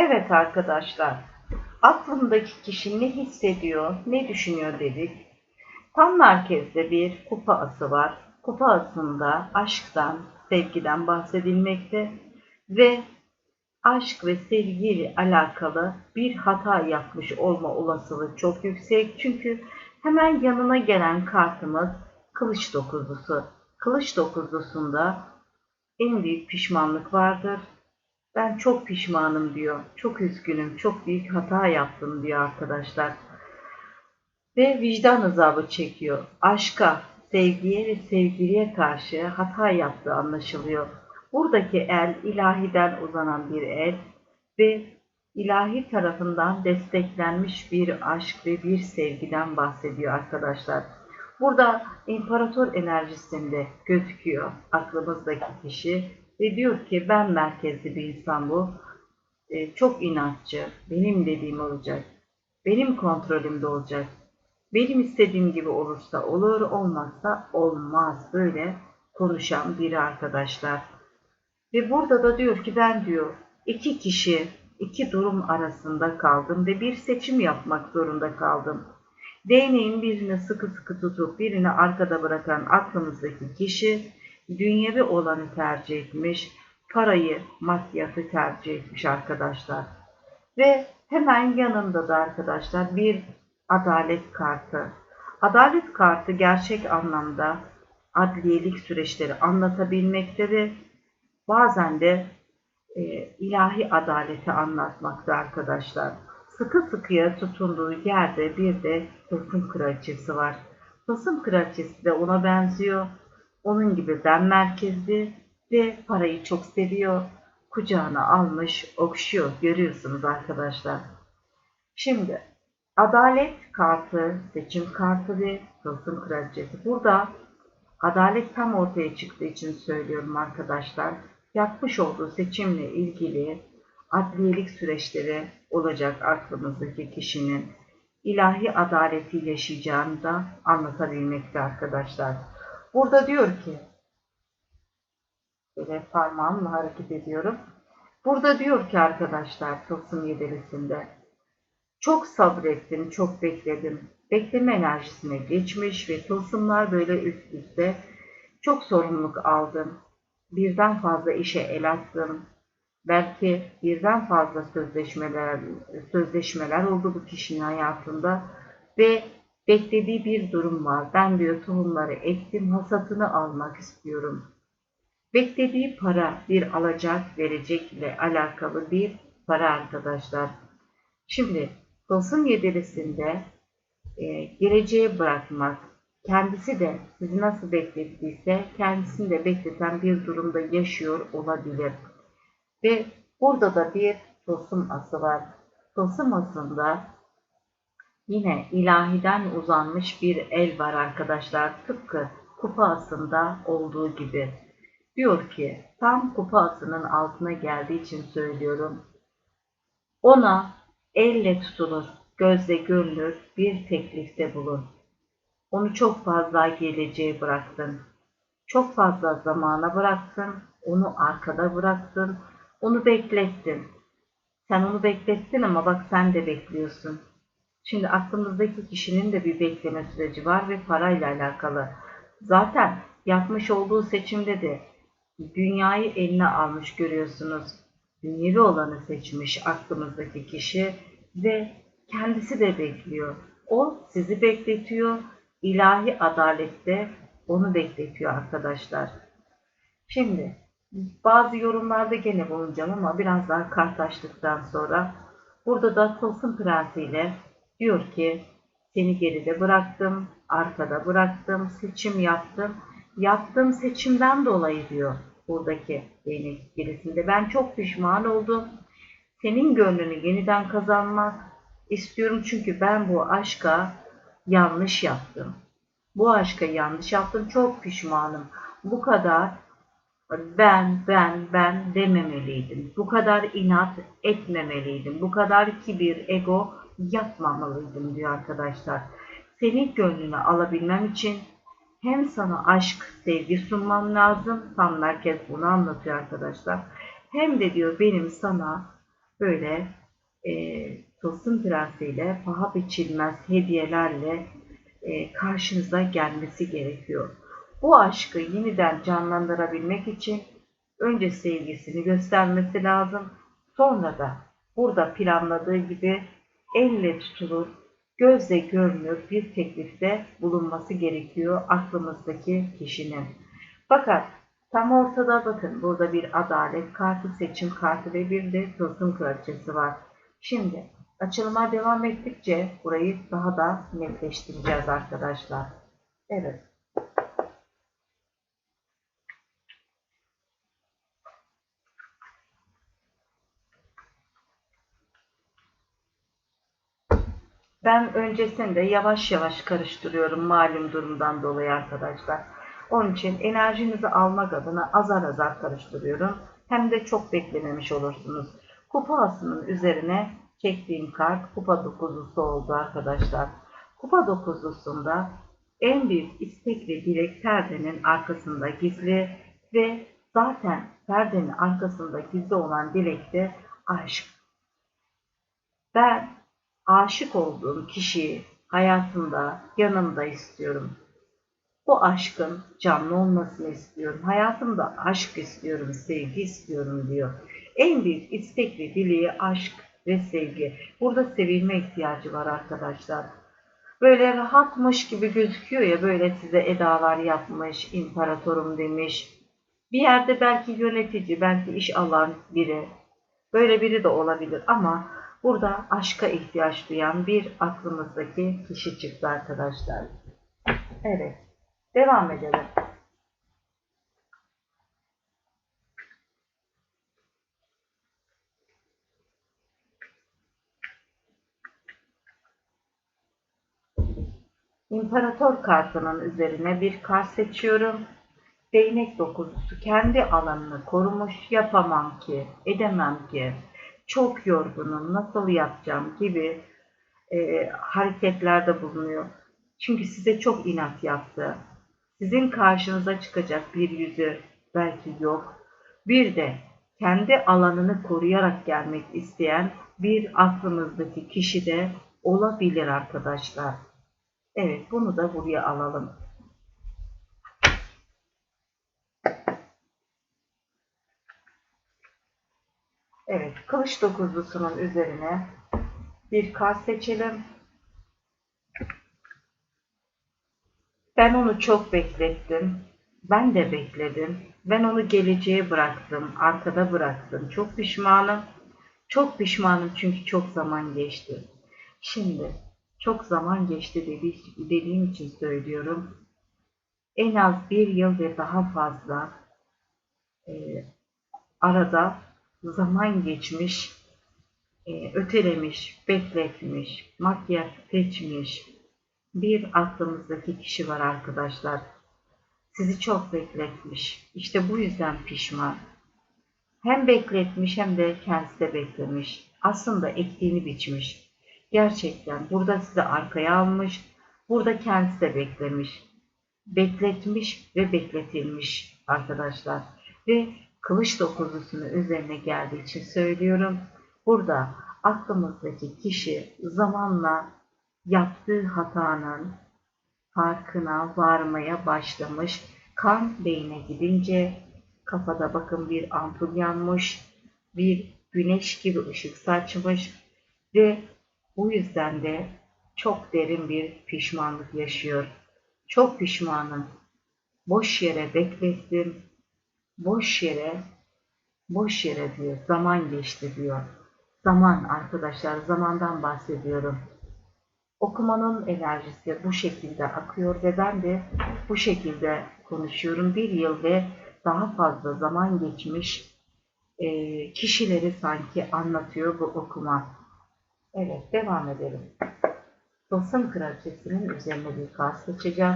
Evet arkadaşlar, aklımdaki kişi ne hissediyor, ne düşünüyor dedik. Tam merkezde bir kupa ası var. Kupa asında aşktan, sevgiden bahsedilmekte ve aşk ve sevgiyle alakalı bir hata yapmış olma olasılığı çok yüksek. Çünkü hemen yanına gelen kartımız kılıç dokuzlusu. Kılıç dokuzlusunda en büyük pişmanlık vardır ben çok pişmanım diyor. Çok üzgünüm. Çok büyük hata yaptım diyor arkadaşlar. Ve vicdan azabı çekiyor. Aşka, sevgiye ve sevgiliye karşı hata yaptığı anlaşılıyor. Buradaki el ilahiden uzanan bir el ve ilahi tarafından desteklenmiş bir aşk ve bir sevgiden bahsediyor arkadaşlar. Burada imparator enerjisinde gözüküyor aklımızdaki kişi ve diyor ki ben merkezli bir insan bu. E, çok inatçı. Benim dediğim olacak. Benim kontrolümde olacak. Benim istediğim gibi olursa olur, olmazsa olmaz. Böyle konuşan biri arkadaşlar. Ve burada da diyor ki ben diyor iki kişi, iki durum arasında kaldım ve bir seçim yapmak zorunda kaldım. Değneğin birini sıkı sıkı tutup birini arkada bırakan aklımızdaki kişi dünyevi olanı tercih etmiş, parayı, maddiyatı tercih etmiş arkadaşlar. Ve hemen yanında da arkadaşlar bir adalet kartı. Adalet kartı gerçek anlamda adliyelik süreçleri anlatabilmekte ve bazen de e, ilahi adaleti anlatmakta arkadaşlar. Sıkı sıkıya tutunduğu yerde bir de tılsım kraliçesi var. Tılsım kraliçesi de ona benziyor onun gibi ben merkezli ve parayı çok seviyor. Kucağına almış, okşuyor. Görüyorsunuz arkadaşlar. Şimdi adalet kartı, seçim kartı ve tılsım kraliçesi. Burada adalet tam ortaya çıktığı için söylüyorum arkadaşlar. Yapmış olduğu seçimle ilgili adliyelik süreçleri olacak aklımızdaki kişinin ilahi adaleti yaşayacağını da anlatabilmekte arkadaşlar. Burada diyor ki böyle parmağımla hareket ediyorum. Burada diyor ki arkadaşlar tılsım yedilisinde çok sabrettim, çok bekledim. Bekleme enerjisine geçmiş ve tılsımlar böyle üst üste çok sorumluluk aldım. Birden fazla işe el attım. Belki birden fazla sözleşmeler sözleşmeler oldu bu kişinin hayatında ve beklediği bir durum var. Ben diyor tohumları ektim, hasatını almak istiyorum. Beklediği para bir alacak verecek ile alakalı bir para arkadaşlar. Şimdi tılsım yedilisinde e, geleceğe bırakmak, kendisi de sizi nasıl beklettiyse kendisini de bekleten bir durumda yaşıyor olabilir. Ve burada da bir tılsım ası var. Tılsım asında Yine ilahiden uzanmış bir el var arkadaşlar. Tıpkı kupa asında olduğu gibi. Diyor ki tam kupa asının altına geldiği için söylüyorum. Ona elle tutulur, gözle görülür bir teklifte bulun. Onu çok fazla geleceğe bıraktın. Çok fazla zamana bıraktın. Onu arkada bıraktın. Onu beklettin. Sen onu beklettin ama bak sen de bekliyorsun. Şimdi aklımızdaki kişinin de bir bekleme süreci var ve parayla alakalı. Zaten yapmış olduğu seçimde de dünyayı eline almış görüyorsunuz. Dünyevi olanı seçmiş aklımızdaki kişi ve kendisi de bekliyor. O sizi bekletiyor. İlahi adalette onu bekletiyor arkadaşlar. Şimdi bazı yorumlarda gene bulunacağım ama biraz daha kartlaştıktan sonra burada da Tılsım Prensi ile diyor ki seni geride bıraktım, arkada bıraktım, seçim yaptım. Yaptığım seçimden dolayı diyor buradaki değnek birisinde. Ben çok pişman oldum. Senin gönlünü yeniden kazanmak istiyorum çünkü ben bu aşka yanlış yaptım. Bu aşka yanlış yaptım. Çok pişmanım. Bu kadar ben, ben, ben dememeliydim. Bu kadar inat etmemeliydim. Bu kadar kibir, ego yapmamalıydım diyor arkadaşlar. Senin gönlünü alabilmem için hem sana aşk, sevgi sunmam lazım. Tam merkez bunu anlatıyor arkadaşlar. Hem de diyor benim sana böyle e, Tılsım Prensiyle paha biçilmez hediyelerle e, karşınıza gelmesi gerekiyor. Bu aşkı yeniden canlandırabilmek için önce sevgisini göstermesi lazım. Sonra da burada planladığı gibi elle tutulur, gözle görünür bir teklifte bulunması gerekiyor aklımızdaki kişinin. Fakat tam ortada bakın burada bir adalet kartı, seçim kartı ve bir de tılsım kraliçesi var. Şimdi açılıma devam ettikçe burayı daha da netleştireceğiz arkadaşlar. Evet. Ben öncesinde yavaş yavaş karıştırıyorum malum durumdan dolayı arkadaşlar. Onun için enerjinizi almak adına azar azar karıştırıyorum. Hem de çok beklememiş olursunuz. Kupa asının üzerine çektiğim kart kupa dokuzlusu oldu arkadaşlar. Kupa dokuzlusunda en büyük istek ve dilek perdenin arkasında gizli ve zaten perdenin arkasında gizli olan dilek de aşk. Ben aşık olduğum kişiyi hayatımda, yanımda istiyorum. Bu aşkın canlı olmasını istiyorum. Hayatımda aşk istiyorum, sevgi istiyorum diyor. En büyük istek ve dileği aşk ve sevgi. Burada sevilme ihtiyacı var arkadaşlar. Böyle rahatmış gibi gözüküyor ya böyle size edalar yapmış, imparatorum demiş. Bir yerde belki yönetici, belki iş alan biri. Böyle biri de olabilir ama Burada aşka ihtiyaç duyan bir aklımızdaki kişi çıktı arkadaşlar. Evet. Devam edelim. İmparator kartının üzerine bir kart seçiyorum. Değnek dokuzusu kendi alanını korumuş yapamam ki, edemem ki çok yorgunum, nasıl yapacağım gibi e, hareketlerde bulunuyor. Çünkü size çok inat yaptı. Sizin karşınıza çıkacak bir yüzü belki yok. Bir de kendi alanını koruyarak gelmek isteyen bir aklımızdaki kişi de olabilir arkadaşlar. Evet bunu da buraya alalım. Evet, kılıç dokuzlusunun üzerine bir kart seçelim. Ben onu çok beklettim. Ben de bekledim. Ben onu geleceğe bıraktım, arkada bıraktım. Çok pişmanım. Çok pişmanım çünkü çok zaman geçti. Şimdi çok zaman geçti dediğim için söylüyorum. En az bir yıl ve daha fazla e, arada zaman geçmiş, e, ötelemiş, bekletmiş, makyaj seçmiş bir aklımızdaki kişi var arkadaşlar. Sizi çok bekletmiş. İşte bu yüzden pişman. Hem bekletmiş hem de kendisi de beklemiş. Aslında ektiğini biçmiş. Gerçekten burada sizi arkaya almış. Burada kendisi de beklemiş. Bekletmiş ve bekletilmiş arkadaşlar. Ve kılıç dokuzusunu üzerine geldiği için söylüyorum. Burada aklımızdaki kişi zamanla yaptığı hatanın farkına varmaya başlamış. Kan beyne gidince kafada bakın bir ampul yanmış, bir güneş gibi ışık saçmış ve bu yüzden de çok derin bir pişmanlık yaşıyor. Çok pişmanım. Boş yere beklettim, boş yere boş yere diyor zaman geçti diyor. Zaman arkadaşlar zamandan bahsediyorum. Okumanın enerjisi bu şekilde akıyor ve ben de bu şekilde konuşuyorum. Bir yıl ve daha fazla zaman geçmiş e, kişileri sanki anlatıyor bu okuma. Evet devam edelim. Tılsım kraliçesinin üzerine bir kart seçeceğim.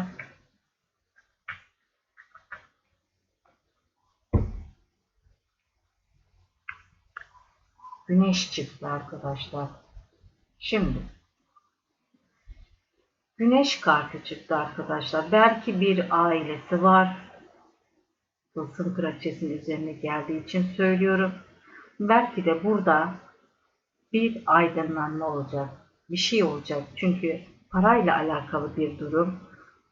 Güneş çıktı arkadaşlar. Şimdi Güneş kartı çıktı arkadaşlar. Belki bir ailesi var. Tılsım kraliçesinin üzerine geldiği için söylüyorum. Belki de burada bir aydınlanma olacak. Bir şey olacak. Çünkü parayla alakalı bir durum.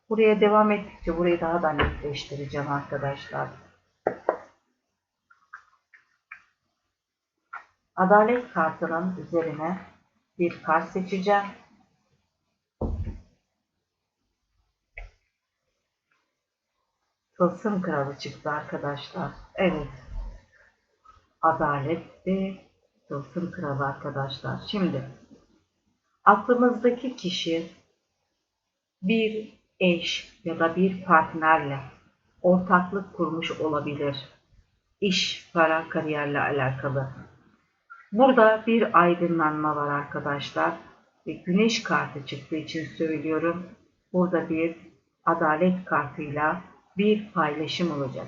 Buraya devam ettikçe burayı daha da netleştireceğim arkadaşlar. Adalet kartının üzerine bir kart seçeceğim. Tılsım kralı çıktı arkadaşlar. Evet. Adalet ve tılsım kralı arkadaşlar. Şimdi aklımızdaki kişi bir eş ya da bir partnerle ortaklık kurmuş olabilir. İş, para, kariyerle alakalı. Burada bir aydınlanma var arkadaşlar. Ve güneş kartı çıktığı için söylüyorum. Burada bir adalet kartıyla bir paylaşım olacak.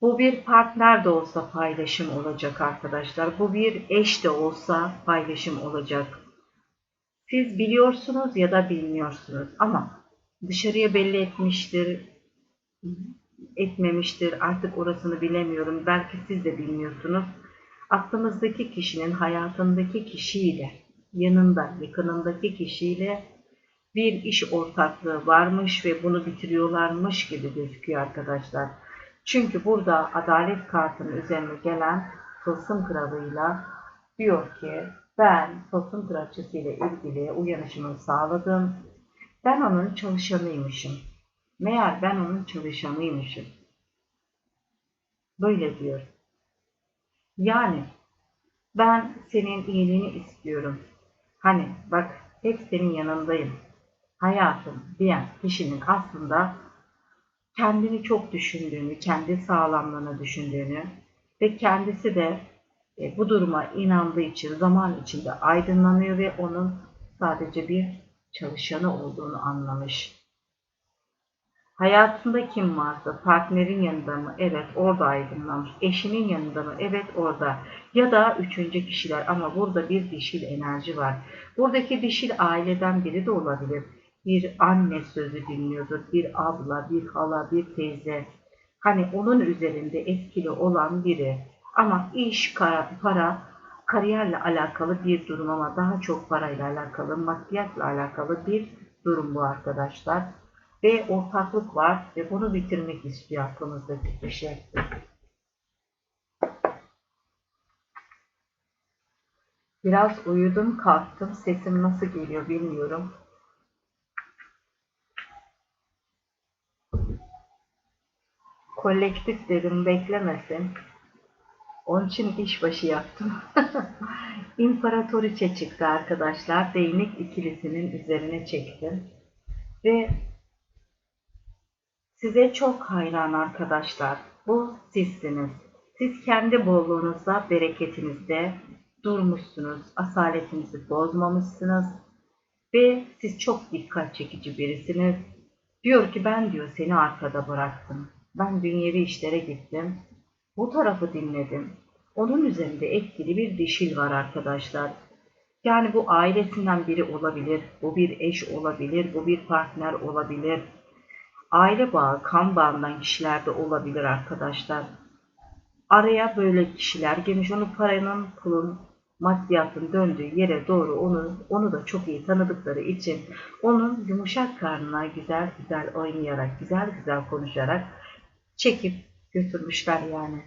Bu bir partner de olsa paylaşım olacak arkadaşlar. Bu bir eş de olsa paylaşım olacak. Siz biliyorsunuz ya da bilmiyorsunuz ama dışarıya belli etmiştir, etmemiştir. Artık orasını bilemiyorum. Belki siz de bilmiyorsunuz. Aklımızdaki kişinin hayatındaki kişiyle, yanında, yakınındaki kişiyle bir iş ortaklığı varmış ve bunu bitiriyorlarmış gibi gözüküyor arkadaşlar. Çünkü burada adalet kartının üzerine gelen tılsım kralıyla diyor ki ben tılsım kraliçesiyle ilgili uyanışımı sağladım. Ben onun çalışanıymışım. Meğer ben onun çalışanıymışım. Böyle diyor. Yani ben senin iyiliğini istiyorum. Hani bak hep senin yanındayım hayatım diyen kişinin aslında kendini çok düşündüğünü, kendi sağlamlığını düşündüğünü ve kendisi de e, bu duruma inandığı için zaman içinde aydınlanıyor ve onun sadece bir çalışanı olduğunu anlamış. Hayatında kim varsa partnerin yanında mı? Evet orada aydınlanmış. Eşinin yanında mı? Evet orada. Ya da üçüncü kişiler ama burada bir dişil enerji var. Buradaki dişil aileden biri de olabilir bir anne sözü dinliyordur, bir abla, bir hala, bir teyze. Hani onun üzerinde etkili olan biri. Ama iş, para, kariyerle alakalı bir durum ama daha çok parayla alakalı, maddiyatla alakalı bir durum bu arkadaşlar. Ve ortaklık var ve bunu bitirmek istiyor aklımızdaki kişi. Biraz uyudum kalktım. Sesim nasıl geliyor bilmiyorum. kolektif dedim beklemesin. Onun için işbaşı yaptım. İmparatoriçe çıktı arkadaşlar. Değnek ikilisinin üzerine çektim. Ve size çok hayran arkadaşlar. Bu sizsiniz. Siz kendi bolluğunuzda, bereketinizde durmuşsunuz. Asaletinizi bozmamışsınız. Ve siz çok dikkat çekici birisiniz. Diyor ki ben diyor seni arkada bıraktım. Ben dünyevi işlere gittim. Bu tarafı dinledim. Onun üzerinde etkili bir dişil var arkadaşlar. Yani bu ailesinden biri olabilir, bu bir eş olabilir, bu bir partner olabilir. Aile bağı, kan bağından kişiler de olabilir arkadaşlar. Araya böyle kişiler girmiş, onu paranın, pulun, maddiyatın döndüğü yere doğru onu, onu da çok iyi tanıdıkları için onun yumuşak karnına güzel güzel oynayarak, güzel güzel konuşarak çekip götürmüşler yani.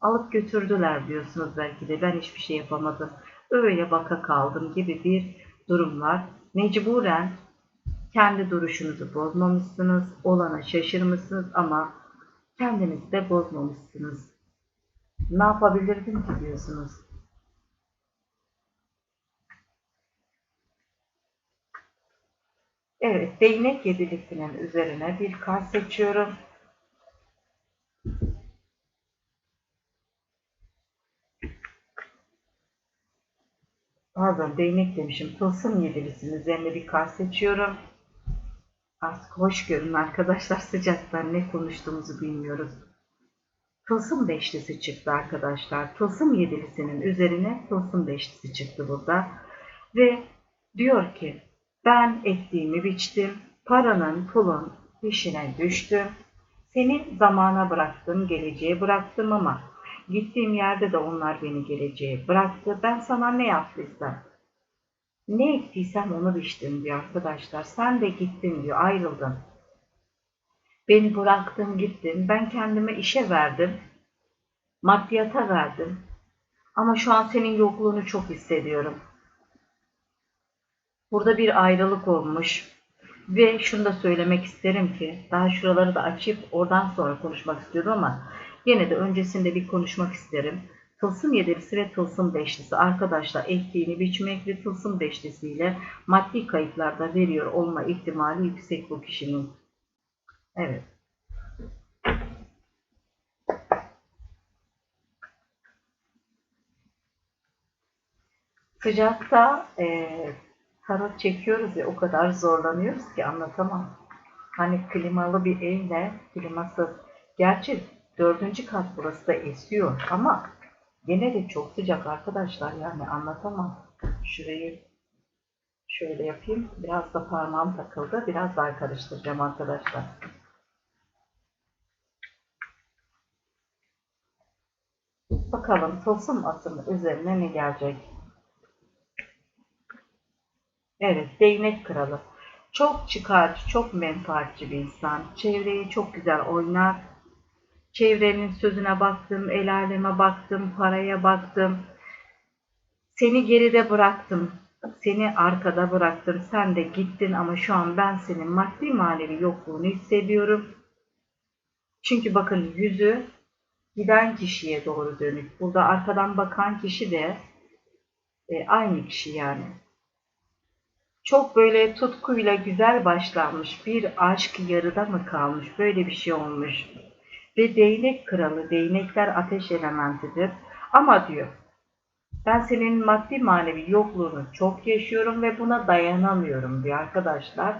Alıp götürdüler diyorsunuz belki de ben hiçbir şey yapamadım. Öyle baka kaldım gibi bir durum var. Mecburen kendi duruşunuzu bozmamışsınız, olana şaşırmışsınız ama Kendinizi de bozmamışsınız. Ne yapabilirdim ki diyorsunuz. Evet, değnek yedilisinin üzerine bir kart seçiyorum. Pardon, değnek demişim. Tılsım yedilisinin üzerine bir kart seçiyorum. Artık hoş görün arkadaşlar. Sıcaktan ne konuştuğumuzu bilmiyoruz. Tılsım beşlisi çıktı arkadaşlar. Tılsım yedilisinin üzerine tılsım beşlisi çıktı burada. Ve diyor ki ben ektiğimi biçtim. Paranın pulun peşine düştüm. Seni zamana bıraktım, geleceğe bıraktım ama gittiğim yerde de onlar beni geleceğe bıraktı. Ben sana ne yaptıysam, ne ektiysem onu biçtim diyor arkadaşlar. Sen de gittin diyor, ayrıldın. Beni bıraktın gittin. Ben kendime işe verdim. Maddiyata verdim. Ama şu an senin yokluğunu çok hissediyorum. Burada bir ayrılık olmuş. Ve şunu da söylemek isterim ki daha şuraları da açıp oradan sonra konuşmak istiyorum ama yine de öncesinde bir konuşmak isterim. Tılsım yedilisi ve tılsım beşlisi arkadaşlar ektiğini biçmekli tılsım beşlisiyle maddi kayıplarda veriyor olma ihtimali yüksek bu kişinin. Evet. Sıcakta e, tarot çekiyoruz ya o kadar zorlanıyoruz ki anlatamam. Hani klimalı bir evle klimasız. Gerçi dördüncü kat burası da esiyor ama gene de çok sıcak arkadaşlar yani anlatamam. Şurayı şöyle yapayım. Biraz da parmağım takıldı. Biraz daha karıştıracağım arkadaşlar. Bakalım tılsım atımı üzerine ne gelecek? Evet, değnek kralı. Çok çıkarcı, çok menfaatçi bir insan. Çevreyi çok güzel oynar. Çevrenin sözüne baktım, el aleme baktım, paraya baktım. Seni geride bıraktım. Seni arkada bıraktım. Sen de gittin ama şu an ben senin maddi manevi yokluğunu hissediyorum. Çünkü bakın yüzü giden kişiye doğru dönük. Burada arkadan bakan kişi de e, aynı kişi yani. Çok böyle tutkuyla güzel başlanmış bir aşk yarıda mı kalmış? Böyle bir şey olmuş. Ve değnek kralı, değnekler ateş elementidir. Ama diyor, ben senin maddi manevi yokluğunu çok yaşıyorum ve buna dayanamıyorum diyor arkadaşlar.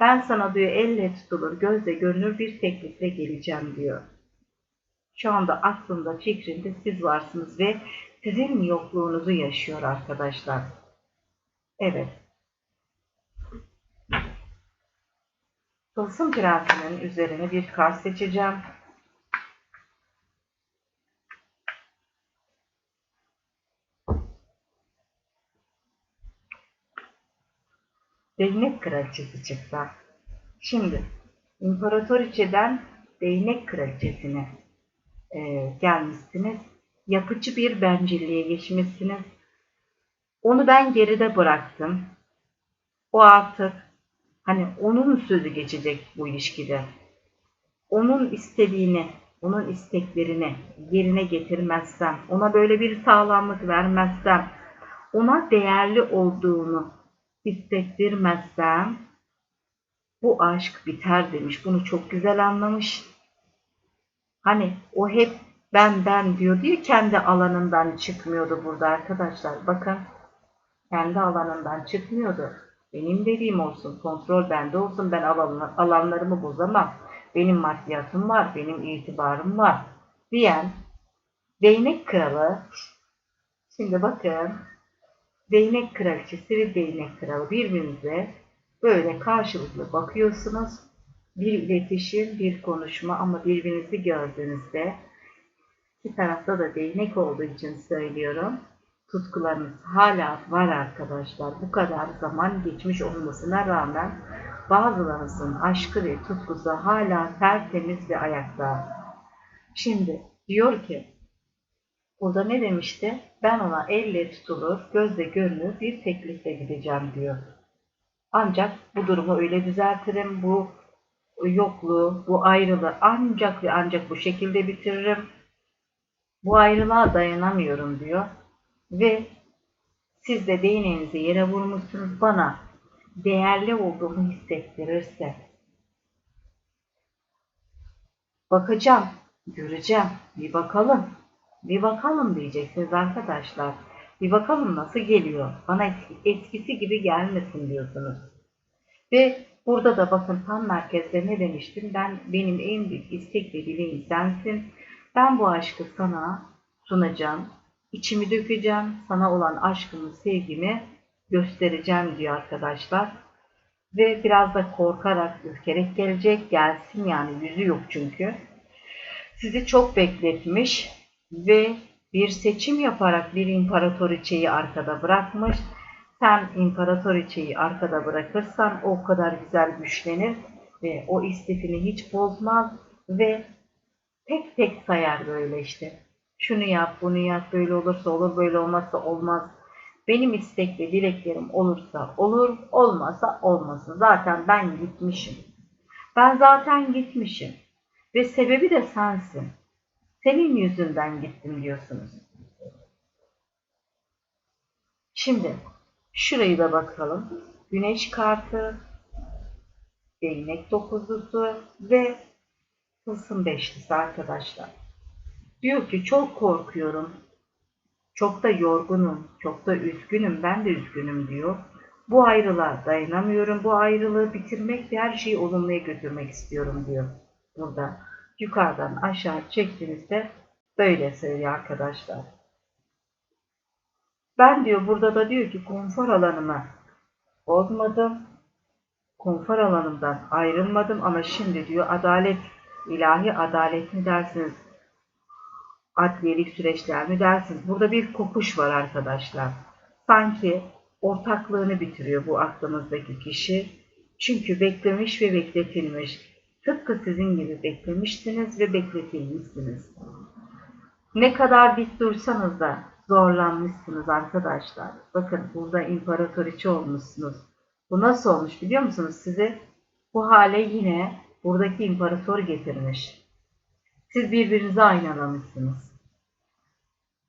Ben sana diyor elle tutulur, gözle görünür bir teklifle geleceğim diyor. Şu anda aklında, fikrinde siz varsınız ve sizin yokluğunuzu yaşıyor arkadaşlar. Evet. Tılsım prensinin üzerine bir kart seçeceğim. Değnek kraliçesi çıktı. Şimdi imparatoriçeden değnek kraliçesine e, gelmişsiniz. Yapıcı bir bencilliğe geçmişsiniz. Onu ben geride bıraktım. O artık hani onun sözü geçecek bu ilişkide. Onun istediğini, onun isteklerini yerine getirmezsem, ona böyle bir sağlamlık vermezsem, ona değerli olduğunu hissettirmezsem bu aşk biter demiş. Bunu çok güzel anlamış. Hani o hep ben ben diyor diye kendi alanından çıkmıyordu burada arkadaşlar. Bakın kendi alanından çıkmıyordu. Benim dediğim olsun, kontrol bende olsun, ben alan, alanlarımı bozamam. Benim maddiyatım var, benim itibarım var diyen değnek kralı. Şimdi bakın değnek kraliçesi ve değnek kralı birbirinize böyle karşılıklı bakıyorsunuz. Bir iletişim, bir konuşma ama birbirinizi gördüğünüzde iki tarafta da değnek olduğu için söylüyorum. Tutkularınız hala var arkadaşlar. Bu kadar zaman geçmiş olmasına rağmen bazılarınızın aşkı ve tutkusu hala tertemiz ve ayakta. Şimdi diyor ki Burada ne demişti? Ben ona elle tutulur, gözle görünür bir teklifle gideceğim diyor. Ancak bu durumu öyle düzeltirim, bu yokluğu, bu ayrılığı ancak ve ancak bu şekilde bitiririm. Bu ayrılığa dayanamıyorum diyor. Ve siz de değneğinizi yere vurmuşsunuz bana değerli olduğumu hissettirirse bakacağım, göreceğim, bir bakalım, bir bakalım diyeceksiniz arkadaşlar. Bir bakalım nasıl geliyor. Bana eskisi gibi gelmesin diyorsunuz. Ve burada da bakın tam merkezde ne demiştim? Ben benim en büyük istek ve dileğim sensin. Ben bu aşkı sana sunacağım. İçimi dökeceğim. Sana olan aşkımı, sevgimi göstereceğim diyor arkadaşlar. Ve biraz da korkarak, ürkerek gelecek. Gelsin yani yüzü yok çünkü. Sizi çok bekletmiş ve bir seçim yaparak bir imparatoriçeyi arkada bırakmış. Sen imparatoriçeyi arkada bırakırsan o kadar güzel güçlenir ve o istifini hiç bozmaz ve tek tek sayar böyle işte. Şunu yap, bunu yap, böyle olursa olur, böyle olmazsa olmaz. Benim istek ve dileklerim olursa olur, olmasa olmasın. Zaten ben gitmişim. Ben zaten gitmişim. Ve sebebi de sensin. Senin yüzünden gittim diyorsunuz. Şimdi şurayı da bakalım. Güneş kartı, değnek dokuzlusu ve tılsım beşlisi arkadaşlar. Diyor ki çok korkuyorum. Çok da yorgunum, çok da üzgünüm, ben de üzgünüm diyor. Bu ayrılığa dayanamıyorum, bu ayrılığı bitirmek ve her şeyi olumluya götürmek istiyorum diyor burada yukarıdan aşağı çektiğinizde böyle söylüyor arkadaşlar. Ben diyor burada da diyor ki konfor alanımı bozmadım. Konfor alanımdan ayrılmadım ama şimdi diyor adalet, ilahi adalet mi dersiniz? Adliyelik süreçler mi dersiniz? Burada bir kopuş var arkadaşlar. Sanki ortaklığını bitiriyor bu aklımızdaki kişi. Çünkü beklemiş ve bekletilmiş Tıpkı sizin gibi beklemiştiniz ve bekletilmişsiniz. Ne kadar dik dursanız da zorlanmışsınız arkadaşlar. Bakın burada imparatoriçe olmuşsunuz. Bu nasıl olmuş biliyor musunuz? Sizi bu hale yine buradaki imparator getirmiş. Siz birbirinizi aynalamışsınız.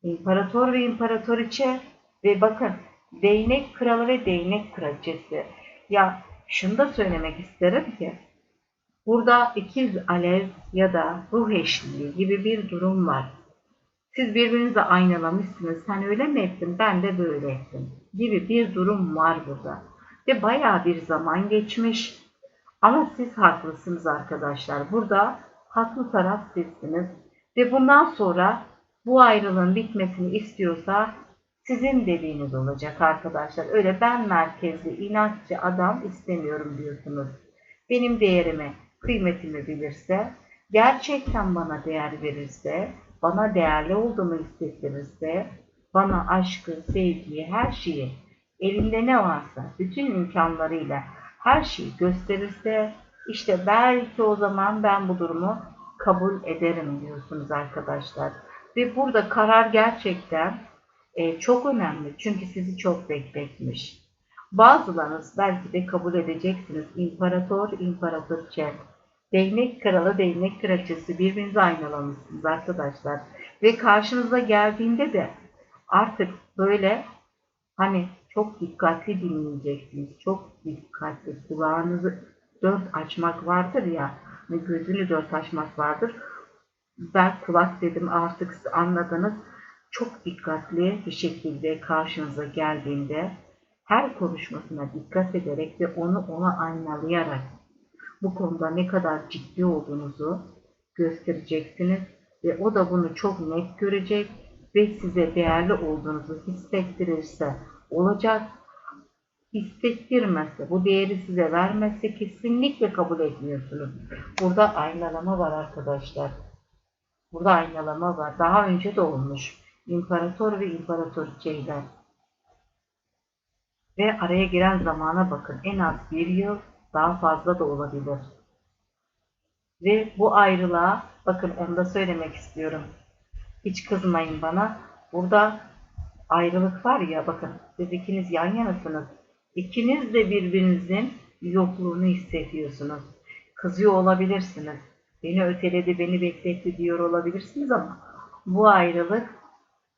İmparator ve imparatoriçe ve bakın değnek kralı ve değnek kraliçesi. Ya şunu da söylemek isterim ki Burada ikiz alev ya da ruh eşliği gibi bir durum var. Siz birbirinizi aynalamışsınız. Sen öyle mi ettin, ben de böyle ettim gibi bir durum var burada. Ve bayağı bir zaman geçmiş. Ama siz haklısınız arkadaşlar. Burada haklı taraf sizsiniz. Ve bundan sonra bu ayrılığın bitmesini istiyorsa sizin dediğiniz olacak arkadaşlar. Öyle ben merkezli, inatçı adam istemiyorum diyorsunuz. Benim değerimi kıymetimi bilirse, gerçekten bana değer verirse, bana değerli olduğumu hissettirirse, bana aşkı, sevgiyi, her şeyi, elinde ne varsa, bütün imkanlarıyla her şeyi gösterirse, işte belki o zaman ben bu durumu kabul ederim diyorsunuz arkadaşlar. Ve burada karar gerçekten e, çok önemli. Çünkü sizi çok bekletmiş. Bazılarınız belki de kabul edeceksiniz. İmparator, imparatorçe. Değnek kralı, değnek kraliçesi birbirinizi aynalamışsınız arkadaşlar. Ve karşınıza geldiğinde de artık böyle hani çok dikkatli dinleyeceksiniz. Çok dikkatli kulağınızı dört açmak vardır ya. Hani gözünü dört açmak vardır. Ben kulak dedim artık siz anladınız. Çok dikkatli bir şekilde karşınıza geldiğinde her konuşmasına dikkat ederek ve onu ona aynalayarak bu konuda ne kadar ciddi olduğunuzu göstereceksiniz ve o da bunu çok net görecek ve size değerli olduğunuzu hissettirirse olacak. Hissettirmezse, bu değeri size vermezse kesinlikle kabul etmiyorsunuz. Burada aynalama var arkadaşlar. Burada aynalama var. Daha önce de olmuş. İmparator ve imparatoriçeyle. Ve araya giren zamana bakın. En az bir yıl daha fazla da olabilir. Ve bu ayrılığa, bakın onu da söylemek istiyorum. Hiç kızmayın bana. Burada ayrılık var ya bakın siz ikiniz yan yanasınız. İkiniz de birbirinizin yokluğunu hissediyorsunuz. kızıyor olabilirsiniz. Beni öteledi, beni bekletti diyor olabilirsiniz ama bu ayrılık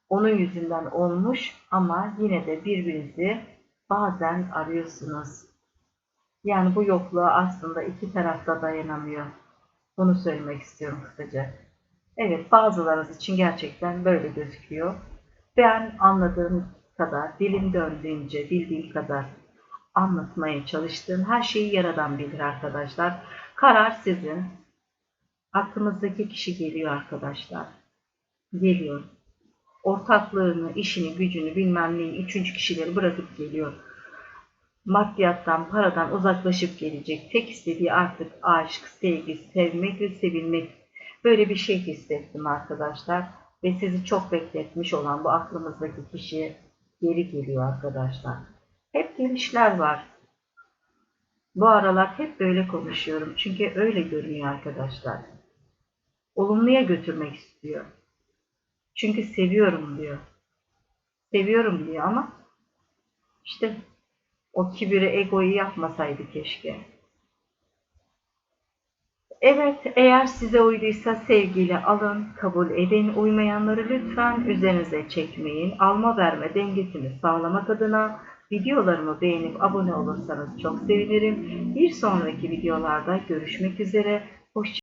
onun yüzünden olmuş ama yine de birbirinizi bazen arıyorsunuz. Yani bu yokluğa aslında iki tarafta dayanamıyor. Bunu söylemek istiyorum kısaca. Evet bazılarınız için gerçekten böyle gözüküyor. Ben anladığım kadar, dilim döndüğünce, bildiğim kadar anlatmaya çalıştığım her şeyi yaradan bilir arkadaşlar. Karar sizin. Aklınızdaki kişi geliyor arkadaşlar. Geliyor. Ortaklığını, işini, gücünü, bilmem neyi, üçüncü kişileri bırakıp geliyor. Maddiyattan, paradan uzaklaşıp gelecek. Tek istediği artık aşk, sevgi, sevmek ve sevilmek. Böyle bir şey hissettim arkadaşlar. Ve sizi çok bekletmiş olan bu aklımızdaki kişi geri geliyor arkadaşlar. Hep gelişler var. Bu aralar hep böyle konuşuyorum. Çünkü öyle görünüyor arkadaşlar. Olumluya götürmek istiyor. Çünkü seviyorum diyor. Seviyorum diyor ama işte o kibiri, egoyu yapmasaydı keşke. Evet, eğer size uyduysa sevgiyle alın, kabul edin. Uymayanları lütfen üzerinize çekmeyin. Alma verme dengesini sağlamak adına videolarımı beğenip abone olursanız çok sevinirim. Bir sonraki videolarda görüşmek üzere. Hoşçakalın.